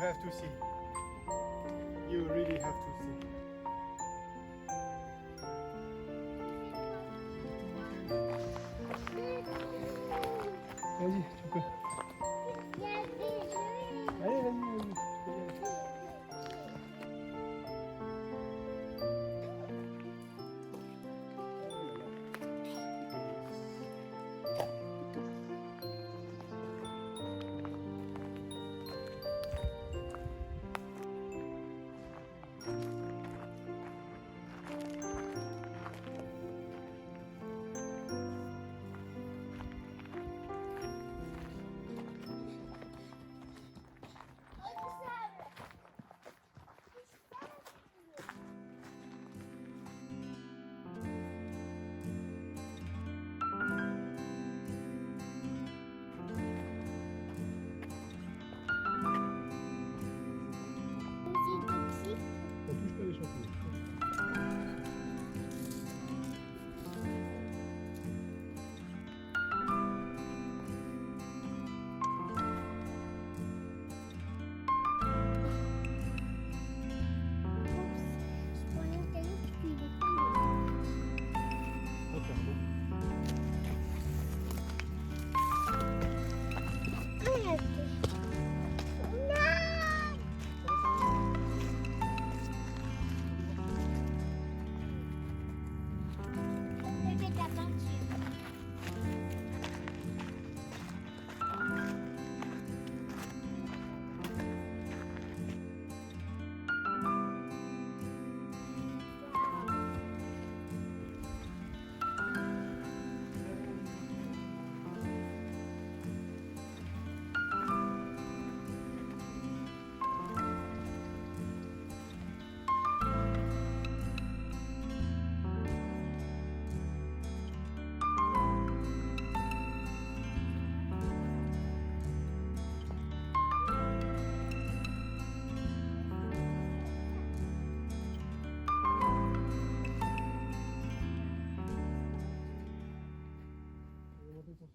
have to see. You really have to see.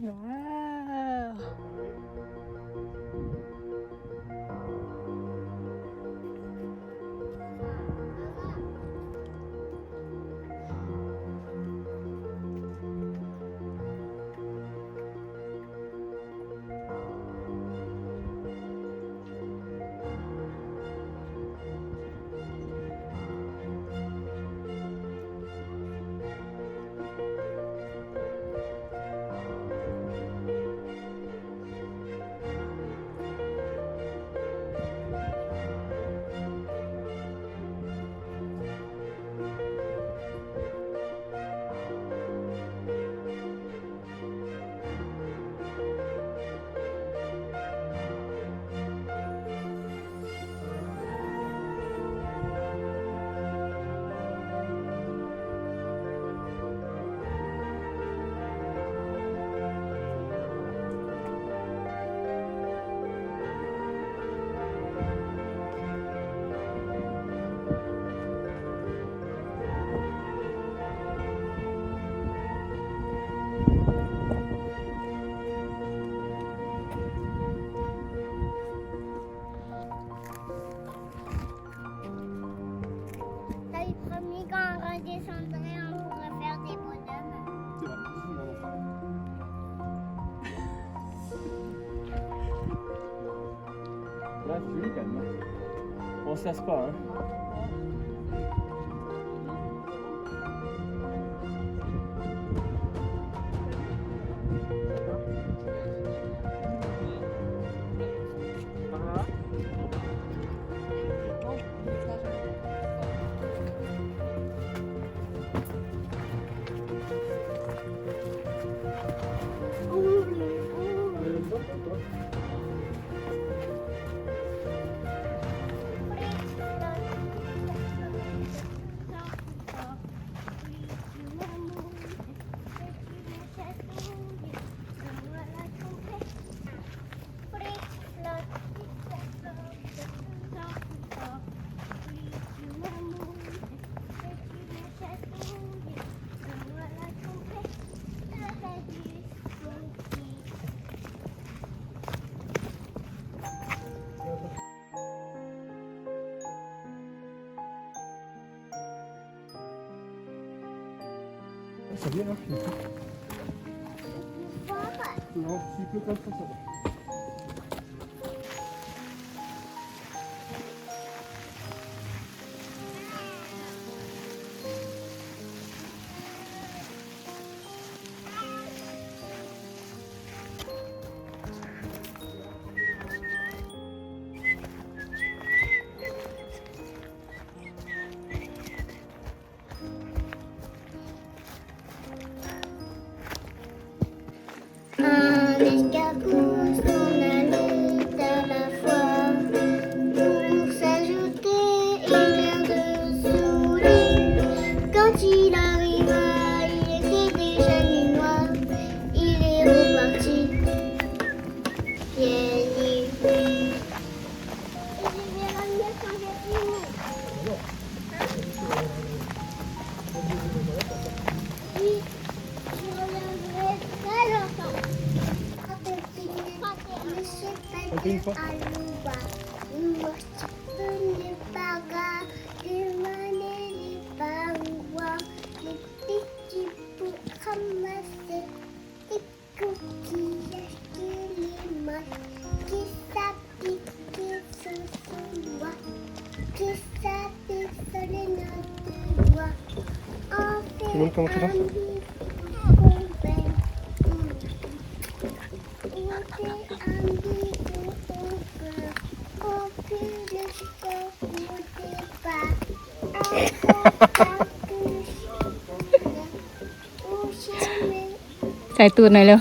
Wow. Dạ. On se Sabia, não, filho? Não, o ciclo cansa. 우와 우와 눈이빠가 일만의 방과 잎이 깊은 한마스 입고 기야끼리만 기사 빛기 수수와 기사 빛소리 나들와 어디 기름통 틀어? ใส่ตูดหน่อยเร็ว